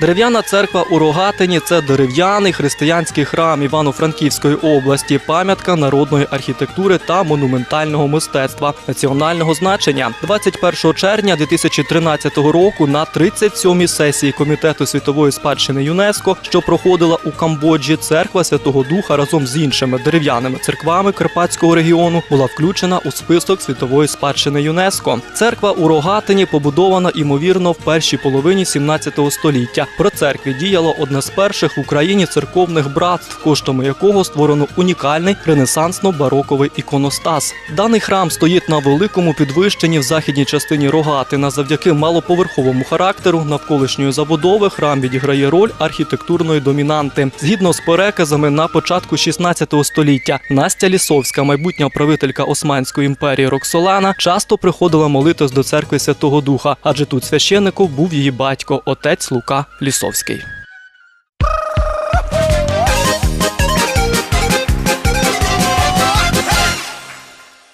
Дерев'яна церква у Рогатині це дерев'яний християнський храм Івано-Франківської області, пам'ятка народної архітектури та монументального мистецтва національного значення. 21 червня 2013 року на 37-й сесії Комітету світової спадщини ЮНЕСКО, що проходила у Камбоджі, церква Святого Духа разом з іншими дерев'яними церквами Карпатського регіону була включена у список світової спадщини ЮНЕСКо. Церква у Рогатині побудована імовірно в першій половині 17 століття. Про церкві діяло одне з перших в Україні церковних братств, коштами якого створено унікальний ренесансно-бароковий іконостас. Даний храм стоїть на великому підвищенні в західній частині Рогатина. Завдяки малоповерховому характеру навколишньої забудови храм відіграє роль архітектурної домінанти. Згідно з переказами, на початку 16 століття Настя Лісовська, майбутня правителька Османської імперії Роксолана, часто приходила молитись до церкви Святого Духа, адже тут священником був її батько, отець Лука Лісовський.